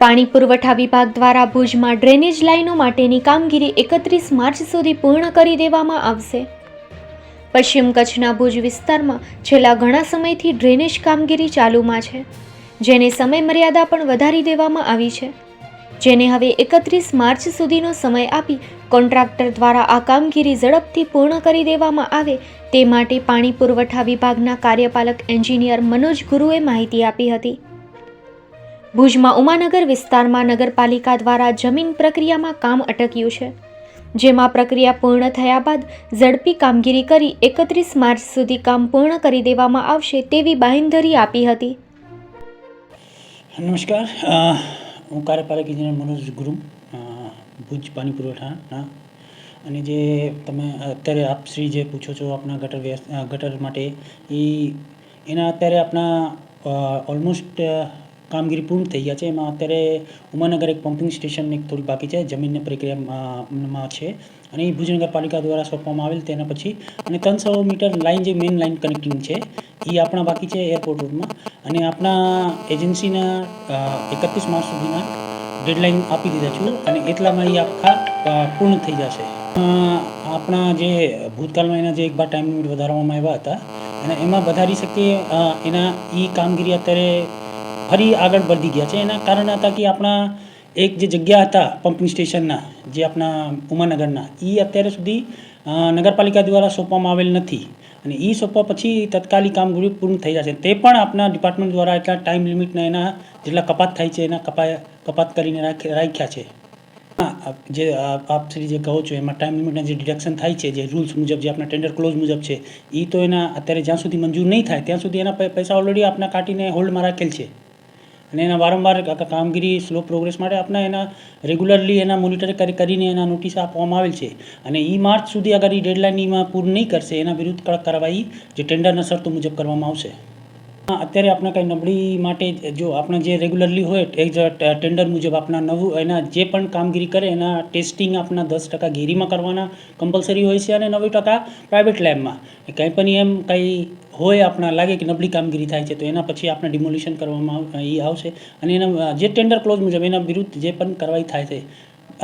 પાણી પુરવઠા વિભાગ દ્વારા ભુજમાં ડ્રેનેજ લાઇનો માટેની કામગીરી એકત્રીસ માર્ચ સુધી પૂર્ણ કરી દેવામાં આવશે. પશ્ચિમ કચ્છના ભુજ વિસ્તારમાં છેલ્લા ઘણા સમયથી ડ્રેનેજ કામગીરી ચાલુમાં છે, જેને સમય મર્યાદા પણ વધારી દેવામાં આવી છે. જેને હવે એકત્રીસ માર્ચ સુધીનો સમય આપી કોન્ટ્રાક્ટર દ્વારા આ કામગીરી ઝડપથી પૂર્ણ કરી દેવામાં આવે તે માટે પાણી પુરવઠા વિભાગના કાર્યપાલક એન્જિનિયર મનોજ ગુરુએ માહિતી આપી હતી. ભુજમાં ઉમાનગર વિસ્તારમાં નગરપાલિકા દ્વારા જમીન પ્રક્રિયામાં કામ અટક્યું છે, જેમાં પ્રક્રિયા પૂર્ણ થયા બાદ ઝડપી કામગીરી કરી એકત્રીસ માર્ચ સુધી કામ પૂર્ણ કરી દેવામાં આવશે તેવી બાંહેધરી આપી હતી. નમસ્કાર. હું કાર્યપાલક ઇજનેર મનોજ ગુરુ ભુજ પાણી પુરવઠાના. અને જે તમે અત્યારે આપ શ્રી જે પૂછો છો આપણા ગટર ગટર માટે એ એના અત્યારે આપણા ઓલમોસ્ટ કામગીરી પૂર્ણ થઈ ગયા છે. એમાં અત્યારે ઉમાનગર એક પમ્પિંગ સ્ટેશન એક થોડી બાકી છે. જમીનની પ્રક્રિયામાં છે. અને એ ભુજ નગરપાલિકા દ્વારા સોંપવામાં આવેલ તેના પછી અને ત્રણસો મીટર લાઇન જે મેઇન લાઇન કનેક્ટિંગ છે એ આપણા બાકી છે એરપોર્ટ રોડમાં અને આપણા એજન્સીના એકત્રીસ માર્ચ સુધીના ડેડલાઇન આપી દીધા છું. અને એટલામાં એ આખા પૂર્ણ થઈ જશે. આપણા જે ભૂતકાળમાં એના જે એક બાર ટાઈમ લિમિટ વધારવામાં આવ્યા હતા. અને એમાં વધારી શકીએ એના એ કામગીરી અત્યારે ફરી આગળ વધી ગયા છે. એના કારણ હતા કે આપણા એક જે જગ્યા હતા પંપિંગ સ્ટેશનના જે આપણા ઉમાનગરના એ અત્યારે સુધી નગરપાલિકા દ્વારા સોંપવામાં આવેલ નથી. અને એ સોંપવા પછી તત્કાલિક કામગીરી પૂર્ણ થઈ જશે. તે પણ આપણા ડિપાર્ટમેન્ટ દ્વારા એટલા ટાઈમ લિમિટના એના જેટલા કપાત થાય છે, એના કપા કપાત કરીને રાખી, રાખ્યા છે. જે, આપ શ્રી જે કહો છો એમાં ટાઈમ લિમિટના જે ડિડક્શન થાય છે, જે રૂલ્સ મુજબ, જે આપણા ટેન્ડર ક્લોઝ મુજબ છે એ તો એના અત્યારે જ્યાં સુધી મંજૂર નહીં થાય, ત્યાં સુધી એના પૈસા ઓલરેડી આપણા કાઢીને હોલ્ડમાં રાખેલ છે. અને એના વારંવાર કામગીરી સ્લો પ્રોગ્રેસ માટે આપણે એના રેગ્યુલરલી એના મોનિટર કરી, કરીને એના નોટિસ આપવામાં આવેલ છે. અને એ માર્ચ સુધી અગર એ ડેડલાઇનમાં પૂર્ણ નહીં કરશે, એના વિરુદ્ધ કડક કાર્યવાહી જે ટેન્ડરના શરતો મુજબ કરવામાં આવશે. અત્યારે આપણે કંઈ નબળી માટે જો આપણે જે રેગ્યુલરલી હોય એઝ અ ટેન્ડર મુજબ આપણા નવું, એના જે પણ કામગીરી કરે એના ટેસ્ટિંગ આપણા દસ ટકા ઘેરીમાં કરવાના કમ્પલસરી હોય છે અને નવ્વાણું ટકા પ્રાઇવેટ લેબમાં કંઈ પણ એમ કંઈ હોય આપણા લાગે કે નબળી કામગીરી થાય છે તો એના પછી આપણે ડિમોલિશન કરવામાં એ આવશે. અને એના, જે ટેન્ડર ક્લોઝ મુજબ એના વિરુદ્ધ જે પણ કાર્યવાહી થાય છે,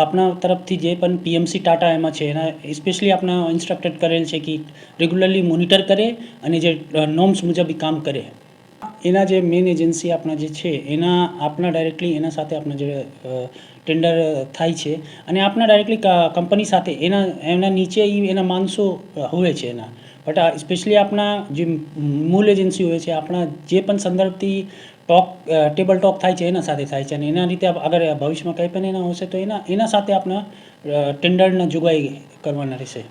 આપણા તરફથી જે પણ પીએમસી ટાટા એમાં છે, એના સ્પેશિયલી આપણા ઇન્સ્ટ્રક્ટેડ કરેલ છે કે રેગ્યુલરલી મોનિટર કરે અને જે નોર્મ્સ મુજબ કામ કરે. એના જે મેઇન એજન્સી આપણા જે છે, એના આપણા ડાયરેક્ટલી એના સાથે આપણા જે ટેન્ડર થાય છે અને આપણા ડાયરેક્ટલી કંપની સાથે એના એના નીચે એના માણસો હોય છે એના. બટ સ્પેશિયલી આપણા જે મૂળ એજન્સી હોય છે આપણા જે પણ સંદર્ભથી ટોક ટેબલ ટોક થાય છે, એના સાથે થાય છે. અને એના રીતે અગર ભવિષ્યમાં કંઈ પણ એના હશે તો એના એના સાથે આપણા ટેન્ડરના જોગવાઈ કરવાના રહેશે.